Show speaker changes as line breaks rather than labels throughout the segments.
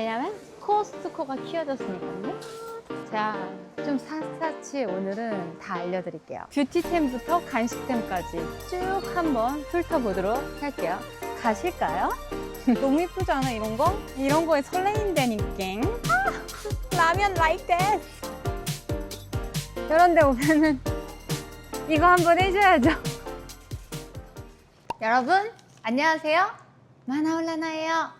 왜냐면 코스트코가 키워졌으니까요. 자, 좀 샅샅이 오늘은 다 알려드릴게요. 뷰티템부터 간식템까지 쭉 한번 훑어보도록 할게요. 가실까요? 너무 이쁘지 않아 이런 거? 이런 거에 설레인다니까. 아, 라면 like this. 이런 데 오면은 이거 한번 해줘야죠. 여러분, 안녕하세요. 마나올라나예요.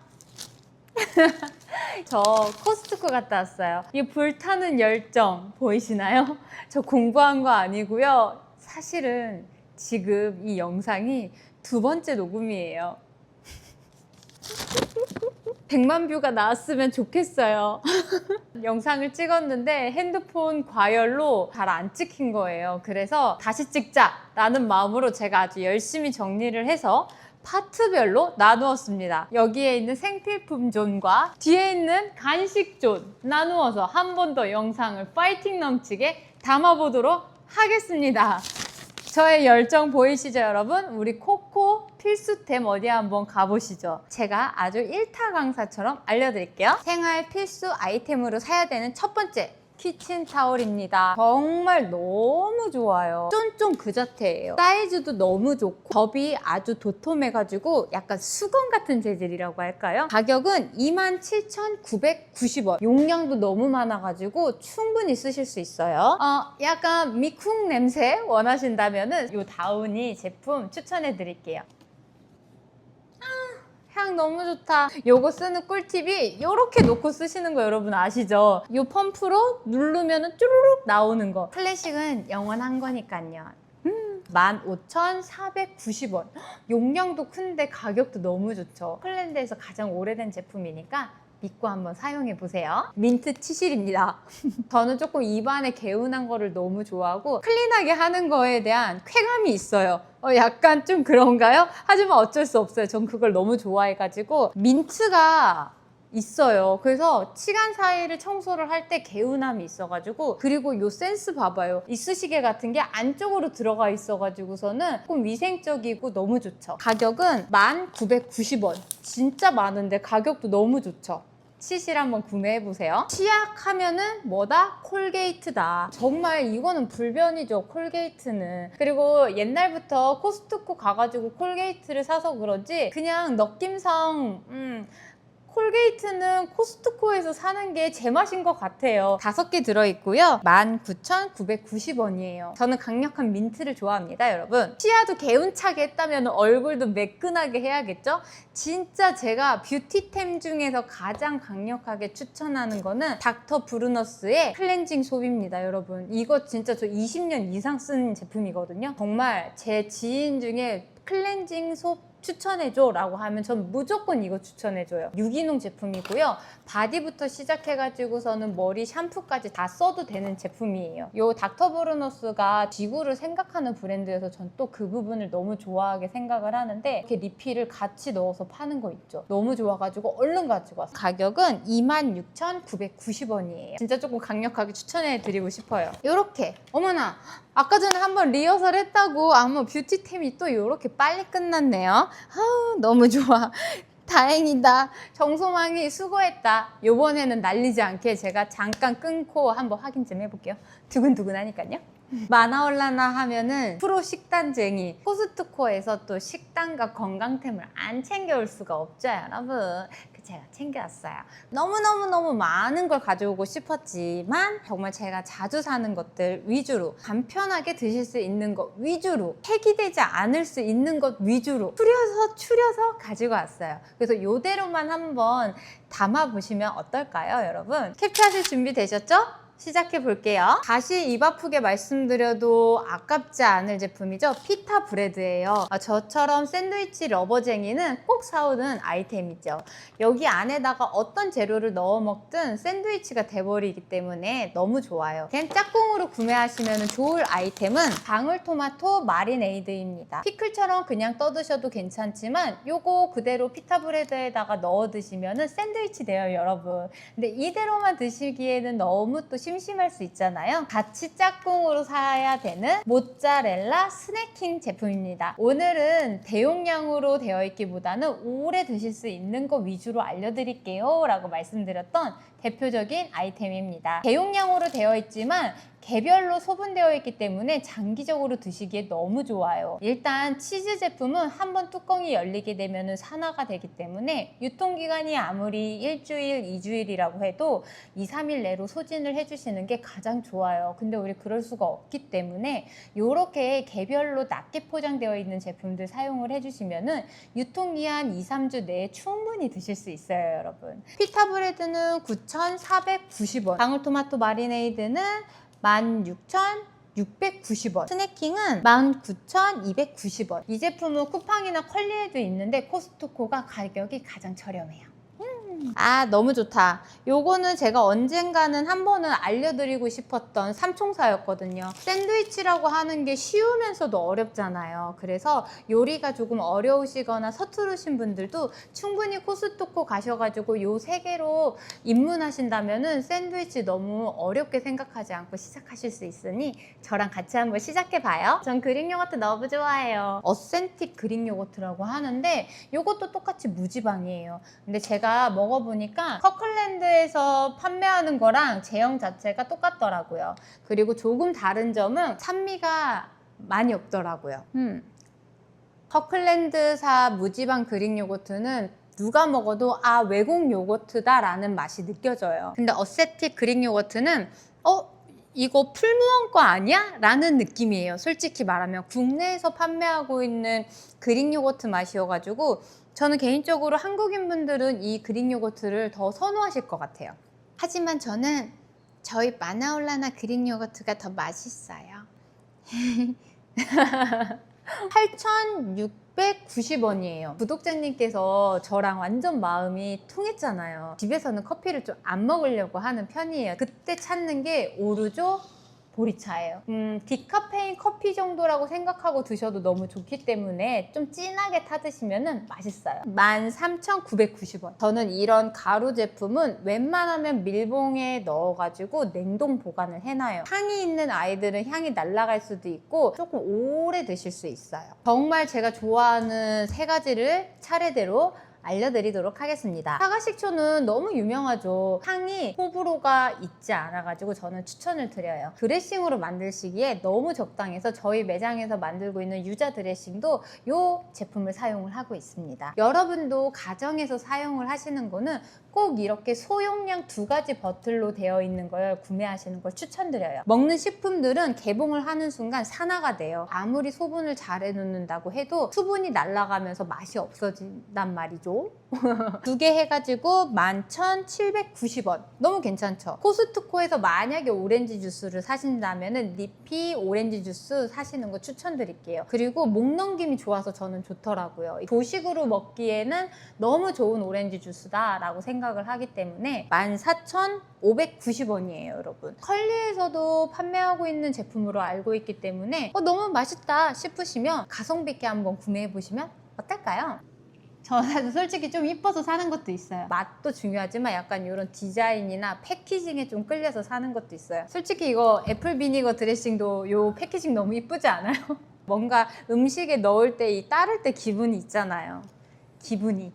저 코스트코 갔다 왔어요. 이 불타는 열정 보이시나요? 저 공부한 거 아니고요. 사실은 지금 이 영상이 두 번째 녹음이에요. 100만 뷰가 나왔으면 좋겠어요. 영상을 찍었는데 핸드폰 과열로 잘 안 찍힌 거예요. 그래서 다시 찍자라는 마음으로 제가 아주 열심히 정리를 해서 파트별로 나누었습니다. 여기에 있는 생필품 존과 뒤에 있는 간식 존 나누어서 한 번 더 영상을 파이팅 넘치게 담아보도록 하겠습니다. 저의 열정 보이시죠, 여러분? 우리 코코 필수템 어디 한번 가보시죠. 제가 아주 일타 강사처럼 알려드릴게요. 생활 필수 아이템으로 사야 되는 첫 번째. 키친 타올입니다. 정말 너무 좋아요. 쫀쫀 그 자체예요. 사이즈도 너무 좋고 접이 아주 도톰해가지고 약간 수건 같은 재질이라고 할까요? 가격은 27,990원. 용량도 너무 많아가지고 충분히 쓰실 수 있어요. 어, 약간 미쿵 냄새 원하신다면 은 이 다우니 제품 추천해 드릴게요. 향 너무 좋다. 요거 쓰는 꿀팁이 이렇게 놓고 쓰시는 거 여러분 아시죠? 요 펌프로 누르면 쭈루룩 나오는 거. 클래식은 영원한 거니까요. 음, 15,490원. 용량도 큰데 가격도 너무 좋죠. 폴란드에서 가장 오래된 제품이니까 믿고 한번 사용해 보세요. 민트 치실입니다. 저는 조금 입안에 개운한 거를 너무 좋아하고 클린하게 하는 거에 대한 쾌감이 있어요. 어, 약간 좀 그런가요? 하지만 어쩔 수 없어요. 전 그걸 너무 좋아해가지고 민트가 있어요. 그래서 치간 사이를 청소를 할 때 개운함이 있어가지고 그리고 요 센스 봐봐요. 이쑤시개 같은 게 안쪽으로 들어가 있어가지고서는 조금 위생적이고 너무 좋죠. 가격은 1,990원. 진짜 많은데 가격도 너무 좋죠. 치실 한번 구매해 보세요. 치약 하면은 뭐다? 콜게이트다. 정말 이거는 불변이죠. 콜게이트는. 그리고 옛날부터 코스트코 가가지고 콜게이트를 사서 그런지 그냥 느낌상 음. 콜게이트는 코스트코에서 사는 게 제 맛인 것 같아요. 다섯 개 들어있고요. 19,990원이에요. 저는 강력한 민트를 좋아합니다, 여러분. 치아도 개운차게 했다면 얼굴도 매끈하게 해야겠죠? 진짜 제가 뷰티템 중에서 가장 강력하게 추천하는 거는 닥터 브루너스의 클렌징 솝입니다, 여러분. 이거 진짜 저 20년 이상 쓴 제품이거든요. 정말 제 지인 중에 클렌징 솝 추천해줘 라고 하면 전 무조건 이거 추천해줘요. 유기농 제품이고요. 바디부터 시작해가지고서는 머리 샴푸까지 다 써도 되는 제품이에요. 요 닥터브루노스가 지구를 생각하는 브랜드여서 전 또 그 부분을 너무 좋아하게 생각을 하는데 이렇게 리필을 같이 넣어서 파는 거 있죠. 너무 좋아가지고 얼른 가지고 왔어요. 가격은 26,990원이에요. 진짜 조금 강력하게 추천해드리고 싶어요. 요렇게 어머나 아까 전에 한번 리허설 했다고 아무 뷰티템이 또 이렇게 빨리 끝났네요. 아 너무 좋아. 다행이다. 정소망이 수고했다. 요번에는 날리지 않게 제가 잠깐 끊고 한번 확인 좀 해볼게요. 두근두근 하니까요. 마나올라나 하면은 프로 식단쟁이 코스트코에서 또 식단과 건강템을 안 챙겨올 수가 없죠 여러분 그 제가 챙겨왔어요. 너무너무너무 많은 걸 가져오고 싶었지만 정말 제가 자주 사는 것들 위주로 간편하게 드실 수 있는 것 위주로 폐기되지 않을 수 있는 것 위주로 추려서 추려서 가지고 왔어요. 그래서 이대로만 한번 담아보시면 어떨까요 여러분? 캡처하실 준비 되셨죠? 시작해 볼게요. 다시 입 아프게 말씀드려도 아깝지 않을 제품이죠. 피타 브레드예요. 아, 저처럼 샌드위치 러버쟁이는 꼭 사오는 아이템이죠. 여기 안에다가 어떤 재료를 넣어 먹든 샌드위치가 돼버리기 때문에 너무 좋아요. 그냥 짝꿍으로 구매하시면 좋을 아이템은 방울토마토 마리네이드입니다. 피클처럼 그냥 떠드셔도 괜찮지만 요거 그대로 피타 브레드에다가 넣어 드시면 샌드위치 돼요, 여러분. 근데 이대로만 드시기에는 너무 또 심 심할 수 있잖아요. 같이 짝꿍으로 사야 되는 모짜렐라 스낵킹 제품입니다. 오늘은 대용량으로 되어 있기보다는 오래 드실 수 있는 거 위주로 알려드릴게요. 라고 말씀드렸던 대표적인 아이템입니다. 대용량으로 되어 있지만 개별로 소분되어 있기 때문에 장기적으로 드시기에 너무 좋아요. 일단 치즈 제품은 한번 뚜껑이 열리게 되면 산화가 되기 때문에 유통기간이 아무리 일주일, 이주일이라고 해도 2, 3일 내로 소진을 해주시는 게 가장 좋아요. 근데 우리 그럴 수가 없기 때문에 이렇게 개별로 낮게 포장되어 있는 제품들 사용을 해주시면은 유통기한 2, 3주 내에 충분히 드실 수 있어요, 여러분. 피타 브레드는 9,490원, 방울토마토 마리네이드는 16,690원. 스낵킹은 19,290원. 이 제품은 쿠팡이나 컬리에도 있는데 코스트코가 가격이 가장 저렴해요. 음. 아 너무 좋다. 요거는 제가 언젠가는 한 번은 알려드리고 싶었던 삼총사였거든요. 샌드위치라고 하는 게 쉬우면서도 어렵잖아요. 그래서 요리가 조금 어려우시거나 서투르신 분들도 충분히 코스트코 가셔가지고 요 세 개로 입문하신다면은 샌드위치 너무 어렵게 생각하지 않고 시작하실 수 있으니 저랑 같이 한번 시작해 봐요. 전 그릭 요거트 너무 좋아해요. 어센틱 그릭 요거트라고 하는데 요것도 똑같이 무지방이에요. 근데 제가 먹 어보니까 커클랜드에서 판매하는 거랑 제형 자체가 똑같더라고요. 그리고 조금 다른 점은 산미가 많이 없더라고요. 음. 커클랜드사 무지방 그릭 요거트는 누가 먹어도 아 외국 요거트다 라는 맛이 느껴져요. 근데 어세틱 그릭 요거트는 어 이거 풀무원 거 아니야? 라는 느낌이에요. 솔직히 말하면 국내에서 판매하고 있는 그릭 요거트 맛이어가지고 저는 개인적으로 한국인 분들은 이 그릭 요거트를 더 선호하실 것 같아요. 하지만 저는 저희 마나올라나 그릭 요거트가 더 맛있어요. 8,690원이에요. 구독자님께서 저랑 완전 마음이 통했잖아요. 집에서는 커피를 좀 안 먹으려고 하는 편이에요. 그때 찾는 게 오르조 보리차예요. 음, 디카페인 커피 정도라고 생각하고 드셔도 너무 좋기 때문에 좀 진하게 타드시면 맛있어요. 13,990원. 저는 이런 가루 제품은 웬만하면 밀봉에 넣어가지고 냉동 보관을 해놔요. 향이 있는 아이들은 향이 날아갈 수도 있고 조금 오래 드실 수 있어요. 정말 제가 좋아하는 세 가지를 차례대로 알려드리도록 하겠습니다. 사과식초는 너무 유명하죠. 향이 호불호가 있지 않아가지고 저는 추천을 드려요. 드레싱으로 만들시기에 너무 적당해서 저희 매장에서 만들고 있는 유자 드레싱도 이 제품을 사용을 하고 있습니다. 여러분도 가정에서 사용을 하시는 거는 꼭 이렇게 소용량 두 가지 버틀로 되어 있는 걸 구매하시는 걸 추천드려요. 먹는 식품들은 개봉을 하는 순간 산화가 돼요. 아무리 소분을 잘 해놓는다고 해도 수분이 날아가면서 맛이 없어진단 말이죠. 두 개 해가지고 11,790원. 너무 괜찮죠? 코스트코에서 만약에 오렌지 주스를 사신다면 리피 오렌지 주스 사시는 거 추천드릴게요. 그리고 목 넘김이 좋아서 저는 좋더라고요. 조식으로 먹기에는 너무 좋은 오렌지 주스다 라고 생각을 하기 때문에 14,590원이에요, 여러분. 컬리에서도 판매하고 있는 제품으로 알고 있기 때문에 어, 너무 맛있다 싶으시면 가성비 있게 한번 구매해 보시면 어떨까요? 저는 솔직히 좀 이뻐서 사는 것도 있어요. 맛도 중요하지만 약간 이런 디자인이나 패키징에 좀 끌려서 사는 것도 있어요. 솔직히 이거 애플 비니거 드레싱도 이 패키징 너무 이쁘지 않아요? 뭔가 음식에 넣을 때 이 따를 때 기분이 있잖아요. 기분이.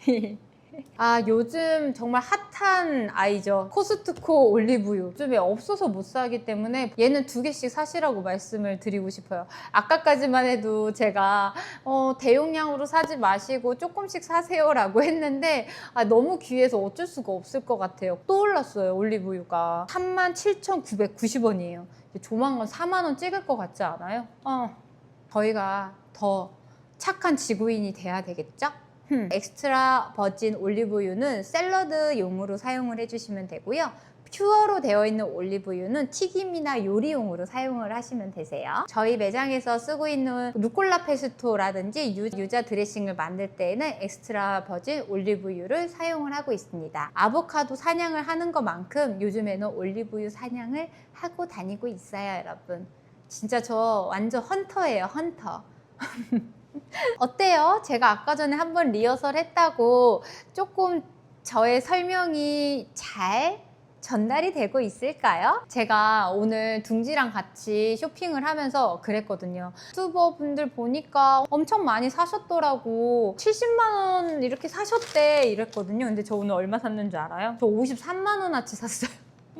아 요즘 정말 핫한 아이죠. 코스트코 올리브유. 요즘에 없어서 못 사기 때문에 얘는 두 개씩 사시라고 말씀을 드리고 싶어요. 아까까지만 해도 제가 어, 대용량으로 사지 마시고 조금씩 사세요 라고 했는데 아, 너무 귀해서 어쩔 수가 없을 것 같아요. 또 올랐어요 올리브유가. 37,990원이에요. 조만간 4만원 찍을 것 같지 않아요? 어, 저희가 더 착한 지구인이 돼야 되겠죠? 음, 엑스트라 버진 올리브유는 샐러드용으로 사용을 해주시면 되고요. 퓨어로 되어 있는 올리브유는 튀김이나 요리용으로 사용을 하시면 되세요. 저희 매장에서 쓰고 있는 루꼴라 페스토라든지 유, 유자 드레싱을 만들 때에는 엑스트라 버진 올리브유를 사용을 하고 있습니다. 아보카도 사냥을 하는 것만큼 요즘에는 올리브유 사냥을 하고 다니고 있어요, 여러분. 진짜 저 완전 헌터예요, 헌터. 어때요? 제가 아까 전에 한번 리허설 했다고 조금 저의 설명이 잘 전달이 되고 있을까요? 제가 오늘 둥지랑 같이 쇼핑을 하면서 그랬거든요. 유튜버분들 보니까 엄청 많이 사셨더라고. 70만 원 이렇게 사셨대 이랬거든요. 근데 저 오늘 얼마 샀는 줄 알아요? 저 53만 원어치 샀어요.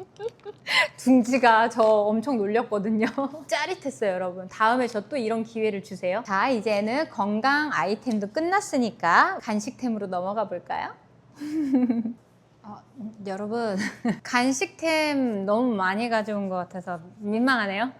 둥지가 저 엄청 놀렸거든요. 짜릿했어요, 여러분. 다음에 저 또 이런 기회를 주세요. 자, 이제는 건강 아이템도 끝났으니까 간식템으로 넘어가 볼까요? 어, 여러분, 간식템 너무 많이 가져온 것 같아서 민망하네요.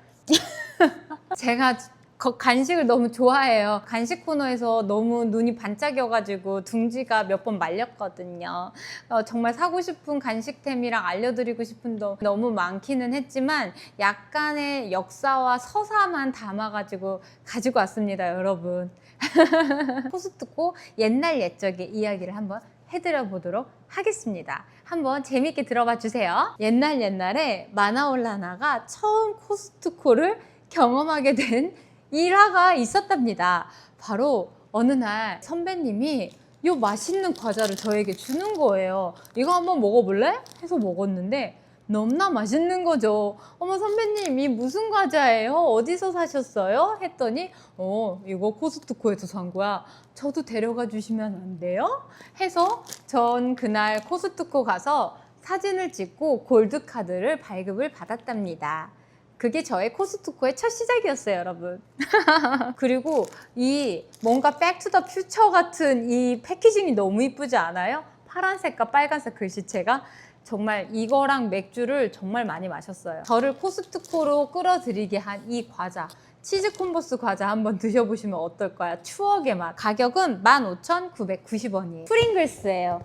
제가 거- 간식을 너무 좋아해요. 간식 코너에서 너무 눈이 반짝여가지고 둥지가 몇 번 말렸거든요. 어, 정말 사고 싶은 간식템이랑 알려드리고 싶은 거 너무 많기는 했지만 약간의 역사와 서사만 담아가지고 가지고 왔습니다, 여러분. 포스트코 옛날 옛적의 이야기를 한번 해드려 보도록 하겠습니다. 한번 재밌게 들어봐 주세요. 옛날 옛날에 마나올라나가 처음 코스트코를 경험하게 된 일화가 있었답니다. 바로 어느 날 선배님이 요 맛있는 과자를 저에게 주는 거예요. 이거 한번 먹어볼래? 해서 먹었는데 너무나 맛있는 거죠. 어머 선배님 이 무슨 과자예요? 어디서 사셨어요? 했더니 어 이거 코스트코에서 산 거야. 저도 데려가 주시면 안 돼요? 해서 전 그날 코스트코 가서 사진을 찍고 골드 카드를 발급을 받았답니다. 그게 저의 코스트코의 첫 시작이었어요, 여러분. 그리고 이 뭔가 백투더 퓨처 같은 이 패키징이 너무 이쁘지 않아요? 파란색과 빨간색 글씨체가 정말 이거랑 맥주를 정말 많많이 마셨어요. 저를 코스트코로 끌어들이게 한 이 과자. 치즈 콤보스 과자 한번 드셔보시면 어떨까요? 추억의 맛. 가격은 15,990원이에요. 프링글스예요.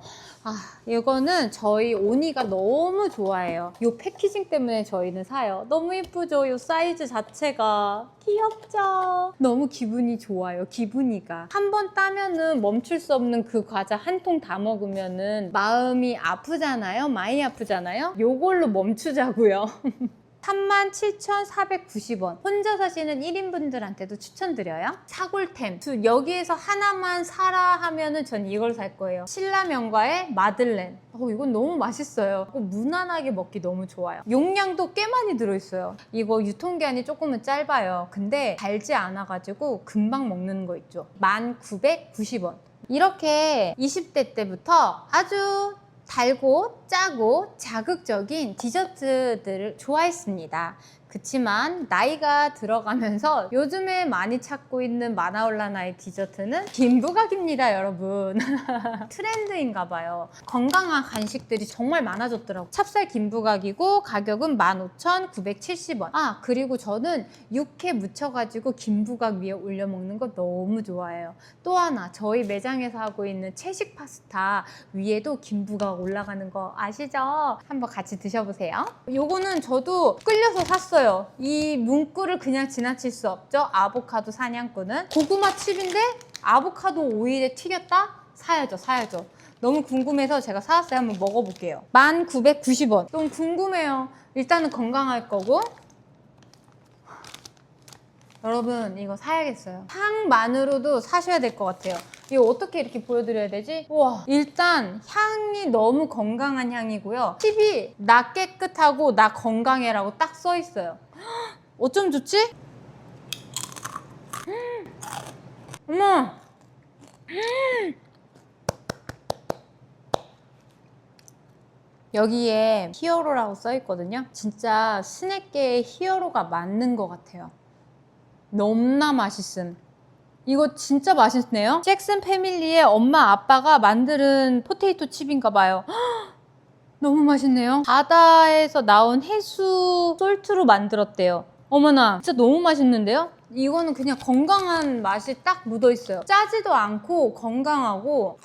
아, 이거는 저희 오니가 너무 좋아해요. 이 패키징 때문에 저희는 사요. 너무 예쁘죠? 이 사이즈 자체가. 귀엽죠? 너무 기분이 좋아요. 기분이가. 한 번 따면은 멈출 수 없는 그 과자 한 통 다 먹으면은 마음이 아프잖아요? 많이 아프잖아요? 요걸로 멈추자고요. 37,490원. 혼자 사시는 1인분들한테도 추천드려요. 사골템. 두- 여기에서 하나만 사라 하면은 전 이걸 살 거예요. 신라면과의 마들렌. 어, 이건 너무 맛있어요. 어, 무난하게 먹기 너무 좋아요. 용량도 꽤 많이 들어있어요. 이거 유통기한이 조금은 짧아요. 근데 달지 않아가지고 금방 먹는 거 있죠. 1,990원. 이렇게 20대 때부터 아주 달고 짜고 자극적인 디저트들을 좋아했습니다. 그치만 나이가 들어가면서 요즘에 많이 찾고 있는 마나올라나의 디저트는 김부각입니다, 여러분. 트렌드인가 봐요. 건강한 간식들이 정말 많아졌더라고요. 찹쌀 김부각이고 가격은 15,970원. 아, 그리고 저는 육회 묻혀가지고 김부각 위에 올려 먹는 거 너무 좋아해요. 또 하나, 저희 매장에서 하고 있는 채식 파스타 위에도 김부각 올라가는 거 아시죠? 한번 같이 드셔보세요. 요거는 저도 끌려서 샀어요. 이 문구를 그냥 지나칠 수 없죠. 아보카도 사냥꾼은 고구마 칩인데 아보카도 오일에 튀겼다? 사야죠, 사야죠. 너무 궁금해서 제가 사왔어요. 한번 먹어볼게요. 1990원. 너무 궁금해요. 일단은 건강할 거고. 여러분 이거 사야겠어요. 향만으로도 사셔야 될 것 같아요. 이거 어떻게 이렇게 보여드려야 되지? 우와 일단 향이 너무 건강한 향이고요. 팁이 나 깨끗하고 나 건강해라고 딱 써 있어요. 어쩜 좋지? 음. 어머 여기에 히어로라고 써 있거든요. 진짜 스낵계의 히어로가 맞는 것 같아요. 너무나 맛있음. 이거 진짜 맛있네요. 잭슨 패밀리의 엄마 아빠가 만드는 포테이토 칩인가 봐요. 헉, 너무 맛있네요. 바다에서 나온 해수 솔트로 만들었대요. 어머나, 진짜 너무 맛있는데요? 이거는 그냥 건강한 맛이 딱 묻어 있어요. 짜지도 않고 건강하고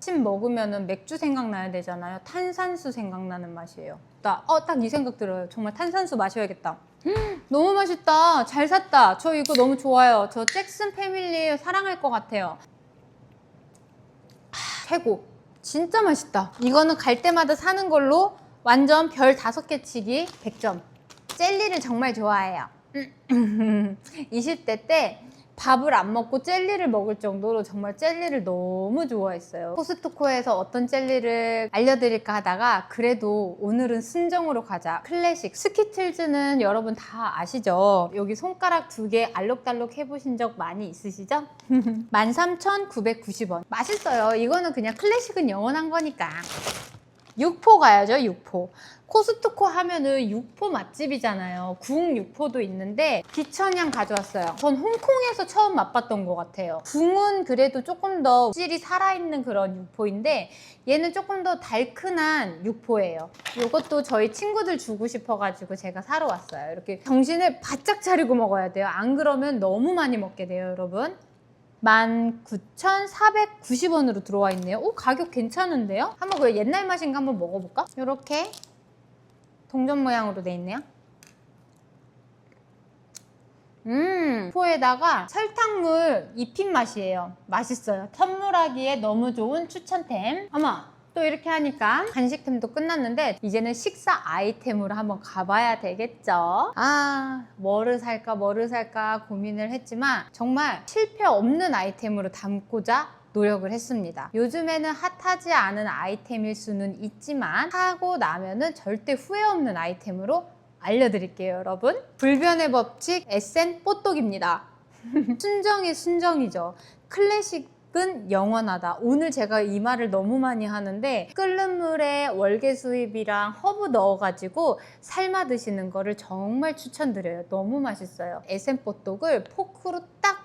침 먹으면은 맥주 생각나야 되잖아요. 탄산수 생각나는 맛이에요. 나, 어, 딱 이 생각 들어요. 정말 탄산수 마셔야겠다. 음, 너무 맛있다. 잘 샀다. 저 이거 너무 좋아요. 저 잭슨 패밀리 사랑할 것 같아요. 하, 최고. 진짜 맛있다. 이거는 갈 때마다 사는 걸로 완전 별 다섯 개 치기 100점. 젤리를 정말 좋아해요. 20대 때 밥을 안 먹고 젤리를 먹을 정도로 정말 젤리를 너무 좋아했어요. 코스트코에서 어떤 젤리를 알려드릴까 하다가 그래도 오늘은 순정으로 가자. 클래식. 스키틀즈는 여러분 다 아시죠? 여기 손가락 두 개 알록달록 해보신 적 많이 있으시죠? 13,990원. 맛있어요. 이거는 그냥 클래식은 영원한 거니까. 육포 가야죠, 육포. 코스트코 하면은 육포 맛집이잖아요. 궁 육포도 있는데 기천양 가져왔어요. 전 홍콩에서 처음 맛봤던 것 같아요. 궁은 그래도 조금 더 질이 살아있는 그런 육포인데 얘는 조금 더 달큰한 육포예요. 이것도 저희 친구들 주고 싶어가지고 제가 사러 왔어요. 이렇게 정신을 바짝 차리고 먹어야 돼요. 안 그러면 너무 많이 먹게 돼요, 여러분. 19,490원으로 들어와 있네요. 오, 가격 괜찮은데요? 한번 그 옛날 맛인가 한번 먹어볼까? 이렇게 동전 모양으로 돼 있네요. 음, 포에다가 설탕물 입힌 맛이에요. 맛있어요. 선물하기에 너무 좋은 추천템. 어머, 또 이렇게 하니까 간식템도 끝났는데 이제는 식사 아이템으로 한번 가봐야 되겠죠. 아, 뭐를 살까, 뭐를 살까 고민을 했지만 정말 실패 없는 아이템으로 담고자 노력을 했습니다. 요즘에는 핫하지 않은 아이템일 수는 있지만 하고 나면은 절대 후회 없는 아이템으로 알려드릴게요, 여러분. 불변의 법칙 에센 뽀똑입니다. 순정이 순정이죠. 클래식 은 영원하다. 오늘 제가 이 말을 너무 많이 하는데 끓는 물에 월계 수잎이랑 허브 넣어가지고 삶아 드시는 거를 정말 추천드려요. 너무 맛있어요. 에센 뽀똑을 포크로 딱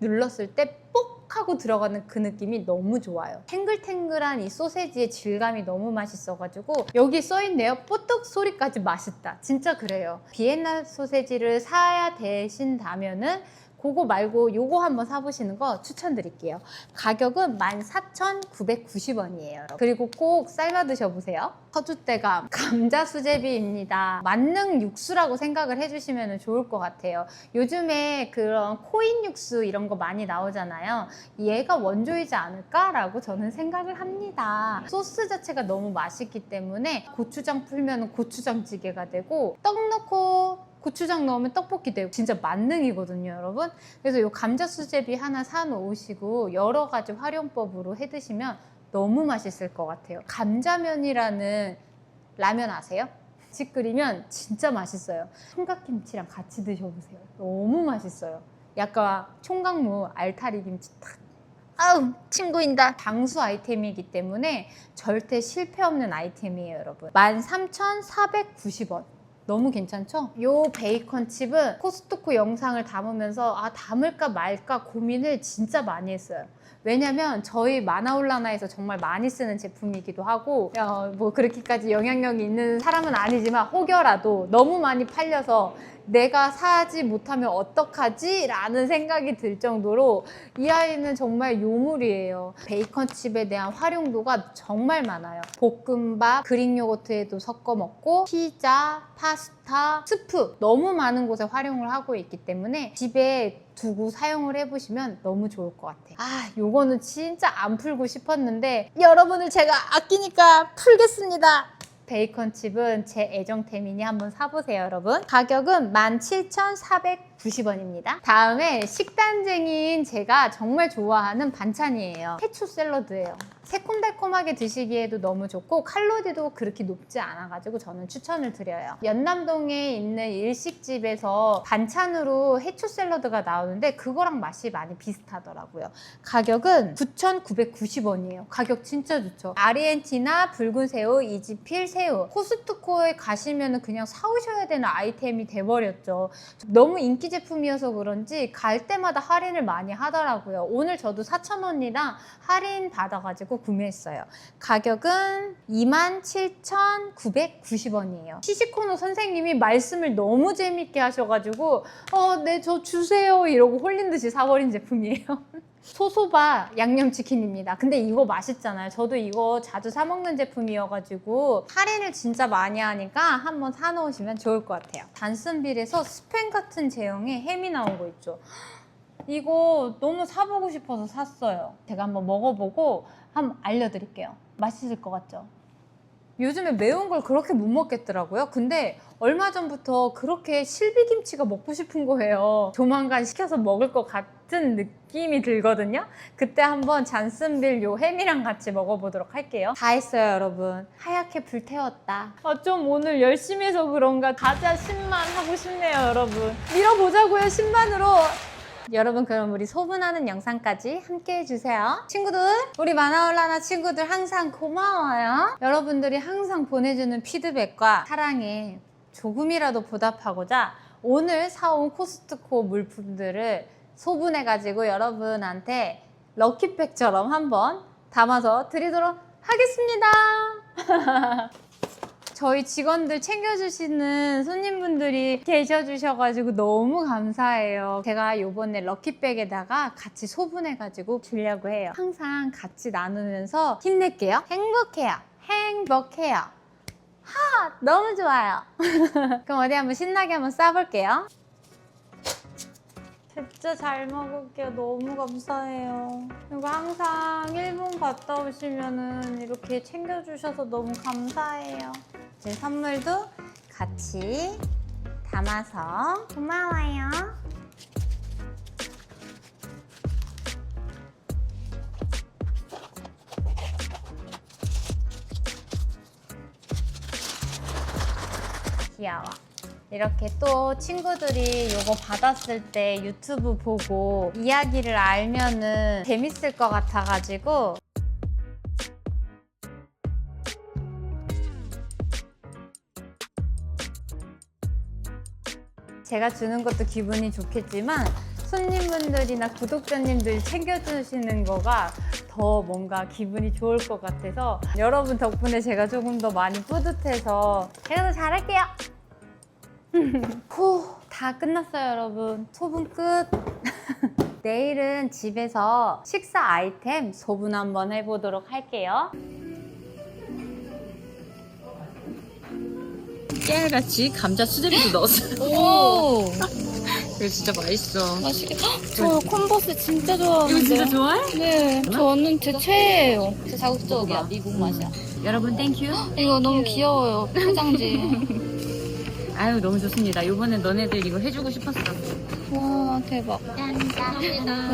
눌렀을 때 뽁 하고 들어가는 그 느낌이 너무 좋아요. 탱글탱글한 이 소세지의 질감이 너무 맛있어가지고 여기 써있네요. 뽀떡 소리까지 맛있다. 진짜 그래요. 비엔나 소세지를 사야 되신다면은 그거 말고 요거 한번 사보시는 거 추천드릴게요. 가격은 14,990원이에요. 그리고 꼭 삶아 드셔보세요. 서주대감 감자 수제비입니다. 만능 육수라고 생각을 해주시면 좋을 것 같아요. 요즘에 그런 코인 육수 이런 거 많이 나오잖아요. 얘가 원조이지 않을까라고 저는 생각을 합니다. 소스 자체가 너무 맛있기 때문에 고추장 풀면 고추장찌개가 되고 떡 넣고 고추장 넣으면 떡볶이 되고 진짜 만능이거든요, 여러분. 그래서 이 감자 수제비 하나 사 놓으시고 여러 가지 활용법으로 해 드시면 너무 맛있을 것 같아요. 감자면이라는 라면 아세요? 집 끓이면 진짜 맛있어요. 총각김치랑 같이 드셔보세요. 너무 맛있어요. 약간 총각무 알타리 김치 탁. 아우 친구인다. 방수 아이템이기 때문에 절대 실패 없는 아이템이에요, 여러분. 13,490원. 너무 괜찮죠? 요 베이컨 칩은 코스트코 영상을 담으면서 아 담을까 말까 고민을 진짜 많이 했어요. 왜냐면 저희 마나올라나에서 정말 많이 쓰는 제품이기도 하고 어, 뭐 그렇게까지 영향력이 있는 사람은 아니지만 혹여라도 너무 많이 팔려서 내가 사지 못하면 어떡하지? 라는 생각이 들 정도로 이 아이는 정말 요물이에요. 베이컨 칩에 대한 활용도가 정말 많아요. 볶음밥, 그릭 요거트에도 섞어 먹고 피자, 파스타, 스프 너무 많은 곳에 활용을 하고 있기 때문에 집에 두고 사용을 해보시면 너무 좋을 것 같아요. 아, 요거는 진짜 안 풀고 싶었는데 여러분을 제가 아끼니까 풀겠습니다. 베이컨 칩은 제 애정템이니 한번 사보세요, 여러분. 가격은 17,490원입니다. 다음에 식단쟁이인 제가 정말 좋아하는 반찬이에요. 해초 샐러드예요. 새콤달콤하게 드시기에도 너무 좋고 칼로리도 그렇게 높지 않아가지고 저는 추천을 드려요. 연남동에 있는 일식집에서 반찬으로 해초 샐러드가 나오는데 그거랑 맛이 많이 비슷하더라고요. 가격은 9,990원이에요. 가격 진짜 좋죠. 아르헨티나 붉은 새우, 이지필 새우. 코스트코에 가시면 그냥 사오셔야 되는 아이템이 돼버렸죠. 너무 인기 제품이어서 그런지 갈 때마다 할인을 많이 하더라고요. 오늘 저도 4,000원이랑 할인 받아가지고 구매했어요. 가격은 27,990원이에요. 시시코노 선생님이 말씀을 너무 재밌게 하셔가지고 어, 네, 저 주세요 이러고 홀린 듯이 사버린 제품이에요. 소소바 양념치킨입니다. 근데 이거 맛있잖아요. 저도 이거 자주 사 먹는 제품이어가지고 할인을 진짜 많이 하니까 한번 사놓으시면 좋을 것 같아요. 단슨빌에서 스팸 같은 제형의 햄이 나온 거 있죠. 이거 너무 사보고 싶어서 샀어요. 제가 한번 먹어보고 한번 알려드릴게요. 맛있을 것 같죠? 요즘에 매운 걸 그렇게 못 먹겠더라고요. 근데 얼마 전부터 그렇게 실비김치가 먹고 싶은 거예요. 조만간 시켜서 먹을 것 같은 느낌이 들거든요. 그때 한번 잔슨빌 요 햄이랑 같이 먹어보도록 할게요. 다 했어요, 여러분. 하얗게 불태웠다. 아, 좀 오늘 열심히 해서 그런가 가자 10만 하고 싶네요, 여러분. 밀어보자고요, 10만으로. 여러분 그럼 우리 소분하는 영상까지 함께 해주세요. 친구들 우리 마나올라나 친구들 항상 고마워요. 여러분들이 항상 보내주는 피드백과 사랑에 조금이라도 보답하고자 오늘 사온 코스트코 물품들을 소분해가지고 여러분한테 럭키팩처럼 한번 담아서 드리도록 하겠습니다 저희 직원들 챙겨주시는 손님분들이 계셔주셔가지고 너무 감사해요. 제가 요번에 럭키백에다가 같이 소분해가지고 주려고 해요. 항상 같이 나누면서 힘낼게요. 행복해요. 행복해요. 하! 너무 좋아요. 그럼 어디 한번 신나게 한번 싸볼게요. 진짜 잘 먹을게요. 너무 감사해요. 그리고 항상 일본 갔다 오시면은 이렇게 챙겨주셔서 너무 감사해요. 제 선물도 같이 담아서 고마워요. 귀여워. 이렇게 또 친구들이 이거 받았을 때 유튜브 보고 이야기를 알면은 재밌을 것 같아가지고 제가 주는 것도 기분이 좋겠지만 손님분들이나 구독자님들이 챙겨주시는 거가 더 뭔가 기분이 좋을 것 같아서 여러분 덕분에 제가 조금 더 많이 뿌듯해서 제가 더 잘할게요. 후, 다 끝났어요, 여러분. 소분 끝. 내일은 집에서 식사 아이템 소분 한번 해보도록 할게요.
깨알같이 감자 수제비도 넣었어.
오
이거 진짜 맛있어.
맛있겠다. 저 콤보스 진짜 좋아하는데.
이거 진짜 좋아해?
네, 저는 제 최애예요. 진짜 자극적이야, 미국 맛이야.
여러분 땡큐.
이거 너무 귀여워요, 포장지.
아유 너무 좋습니다. 요번에 너네들 이거 해주고 싶었어.
와, 대박.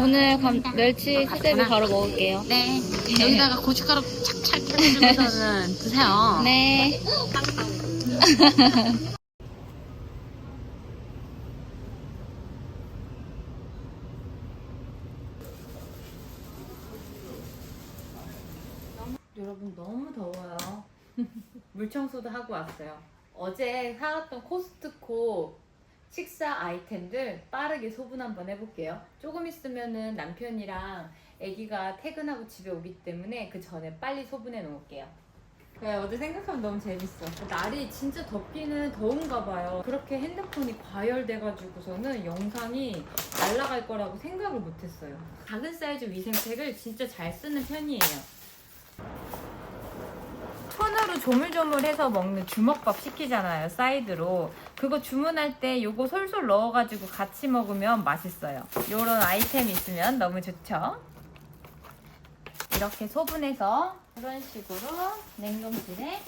오늘 감, 멸치 수제비 바로 먹을게요.
네. 여기다가 고춧가루 착착 뿌려주고서는 드세요.
네.
여러분 너무 더워요. 물청소도 하고 왔어요. 어제 사왔던 코스트코 식사 아이템들 빠르게 소분 한번 해볼게요. 조금 있으면은 남편이랑 아기가 퇴근하고 집에 오기 때문에 그 전에 빨리 소분해 놓을게요. 네, 어제 생각하면 너무 재밌어. 날이 진짜 덥기는 더운가 봐요. 그렇게 핸드폰이 과열돼가지고서는 영상이 날아갈 거라고 생각을 못했어요. 작은 사이즈 위생팩을 진짜 잘 쓰는 편이에요. 조물조물해서 먹는 주먹밥 시키잖아요 사이드로. 그거 주문할 때 요거 솔솔 넣어가지고 같이 먹으면 맛있어요. 요런 아이템이 있으면 너무 좋죠? 이렇게 소분해서 이런 식으로 냉동실에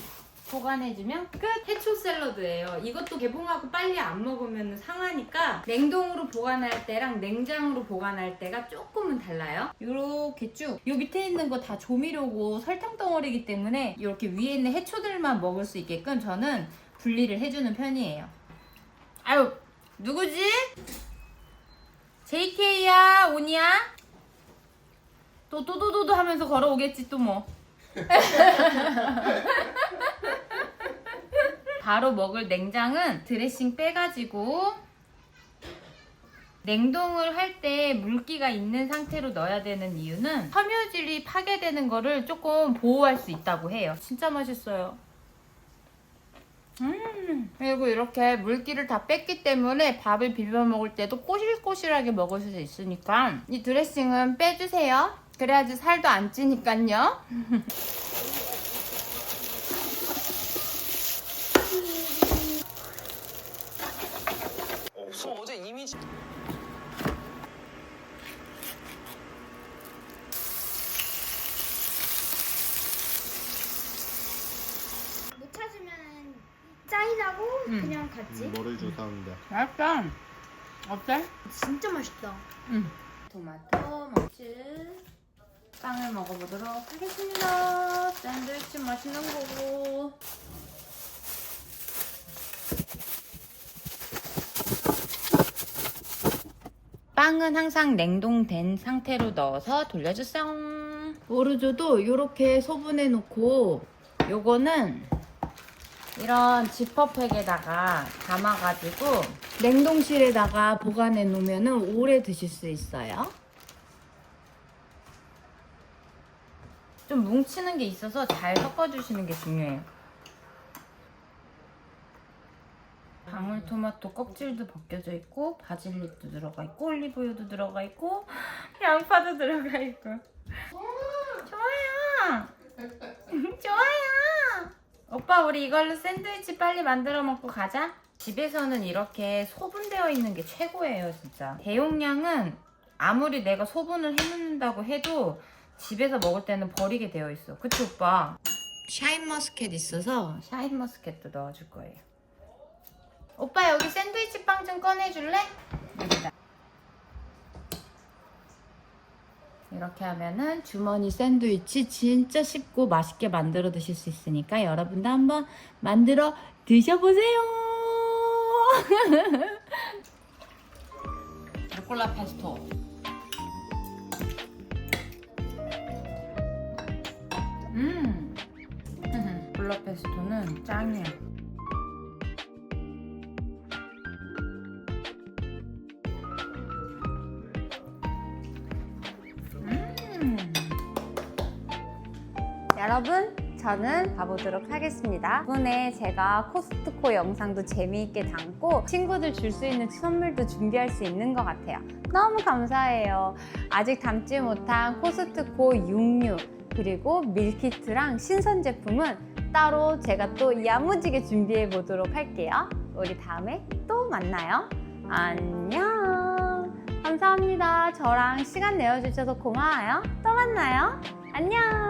보관해주면 끝! 해초 샐러드예요. 이것도 개봉하고 빨리 안 먹으면 상하니까 냉동으로 보관할 때랑 냉장으로 보관할 때가 조금은 달라요. 요렇게 쭉. 요 밑에 있는 거 다 조미료고 설탕 덩어리기 때문에 이렇게 위에 있는 해초들만 먹을 수 있게끔 저는 분리를 해주는 편이에요. 아유, 누구지? JK야, 오니야? 또 또도도도 하면서 걸어오겠지 또 뭐. 바로 먹을 냉장은 드레싱 빼가지고 냉동을 할 때 물기가 있는 상태로 넣어야 되는 이유는 섬유질이 파괴되는 거를 조금 보호할 수 있다고 해요. 진짜 맛있어요. 음, 그리고 이렇게 물기를 다 뺐기 때문에 밥을 비벼 먹을 때도 꼬실꼬실하게 먹을 수 있으니까 이 드레싱은 빼주세요. 그래야지 살도 안 찌니까요.
없어. 어제 이미지
짜이라고
음.
그냥 같이.
뭐를 좋다는데
맛있다. 어때?
진짜 맛있다.
응. 토마토 먹칠 빵을 먹어보도록 하겠습니다. 샌드위치 맛있는 거고. 빵은 항상 냉동된 상태로 넣어서 돌려주세요. 오르조도 이렇게 소분해 놓고 요거는 이런 지퍼팩에다가 담아가지고 냉동실에다가 보관해 놓으면 오래 드실 수 있어요. 좀 뭉치는 게 있어서 잘 섞어주시는 게 중요해요. 방울토마토 껍질도 벗겨져 있고 바질잎도 들어가 있고 올리브유도 들어가 있고 양파도 들어가 있고. 좋아요. 좋아요. 오빠 우리 이걸로 샌드위치 빨리 만들어 먹고 가자. 집에서는 이렇게 소분되어 있는 게 최고예요 진짜. 대용량은 아무리 내가 소분을 해놓는다고 해도 집에서 먹을 때는 버리게 되어 있어. 그치 오빠? 샤인머스켓 있어서 샤인머스켓도 넣어줄 거예요 오빠 여기 샌드위치 빵 좀 꺼내줄래? 여기다. 이렇게 하면은 주머니 샌드위치 진짜 쉽고 맛있게 만들어 드실 수 있으니까 여러분도 한번 만들어 드셔보세요. 루꼴라 페스토. 음. 루꼴라 페스토는 짱이야. 여러분, 저는 가보도록 하겠습니다. 이번에 제가 코스트코 영상도 재미있게 담고 친구들 줄 수 있는 선물도 준비할 수 있는 것 같아요. 너무 감사해요. 아직 담지 못한 코스트코 육류, 그리고 밀키트랑 신선 제품은 따로 제가 또 야무지게 준비해 보도록 할게요. 우리 다음에 또 만나요. 안녕. 감사합니다. 저랑 시간 내어주셔서 고마워요. 또 만나요. 안녕.